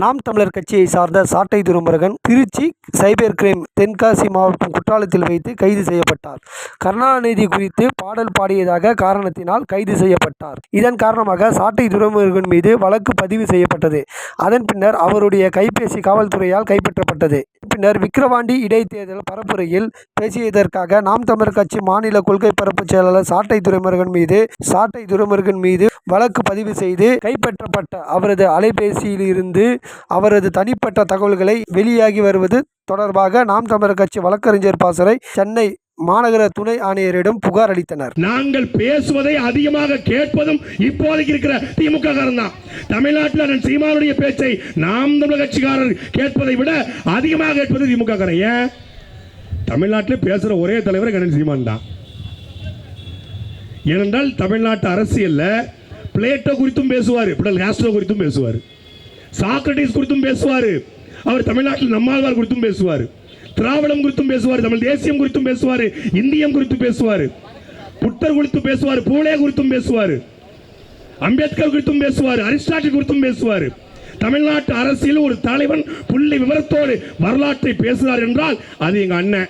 நாம் தமிழர் கட்சியை சார்ந்த சாட்டை துரைமுருகன் திருச்சி சைபர் கிரைம் தென்காசி மாவட்டம் குற்றாலத்தில் வைத்து கைது செய்யப்பட்டார். கருணாநிதி குறித்து பாடல் பாடியதாக காரணத்தினால் கைது செய்யப்பட்டார். இதன் காரணமாக சாட்டை துரைமுருகன் மீது வழக்கு பதிவு செய்யப்பட்டது. அதன் பின்னர் அவருடைய கைபேசி காவல்துறையால் கைப்பற்றப்பட்டது. பின்னர் விக்கிரவாண்டி இடைத்தேர்தல் பரப்புரையில் பேசியதற்காக நாம் தமிழர் கட்சி மாநில கொள்கை பரப்பு செயலாளர் சாட்டை துரைமுருகன் மீது சாட்டை துரைமுருகன் மீது வழக்கு பதிவு செய்து கைப்பற்றப்பட்ட அவரது அலைபேசியில் இருந்து அவரது தனிப்பட்ட தகவல்களை வெளியாகி வருவது தொடர்பாக நாம் தமிழர் கட்சி வழக்கறிஞர் பாசறை சென்னை மாநகர துணை ஆணையரிடம் புகார் அளித்தனர். நாங்கள் பேசுவதை அதிகமாக கேட்பதும் இப்போதைக்கு இருக்கிற திமுக காரன் தான் தமிழ்நாட்டில் அண்ணன் சீமானுடைய பேச்சை நாம் தமிழக கட்சிக்காரர் கேட்பதை விட அதிகமாக கேட்பது திமுக காரன். ஏன்? தமிழ்நாட்டில் பேசுற ஒரே தலைவர் கணன் சீமான் தான். ஏனென்றால் தமிழ்நாட்டு அரசியல்ல பிளேட்டோ குறித்தும் பேசுவார் பிடல் காஸ்ட்ரோ குறித்தும் பேசுவார். சாக்ரட்டிஸ் குறித்தும் பேசுவார். அவர் தமிழ்நாட்டில் நம்மாழ்வார் குறித்தும் பேசுவார். திராவிடம் குறித்தும் பேசுவார் தமிழ் தேசியம் குறித்தும் பேசுவார் இந்தியம் குறித்து பேசுவார் புத்தர் குறித்து பேசுவார் பூலே குறித்தும் பேசுவார் அம்பேத்கர் குறித்தும் பேசுவார் அரிஸ்டாட்டில் குறித்தும் பேசுவார். தமிழ்நாட்டு அரசியல் ஒரு தலைவன் புள்ளி விவரத்தோடு வரலாற்றை பேசுகிறார் என்றால் அது எங்க அண்ணன்.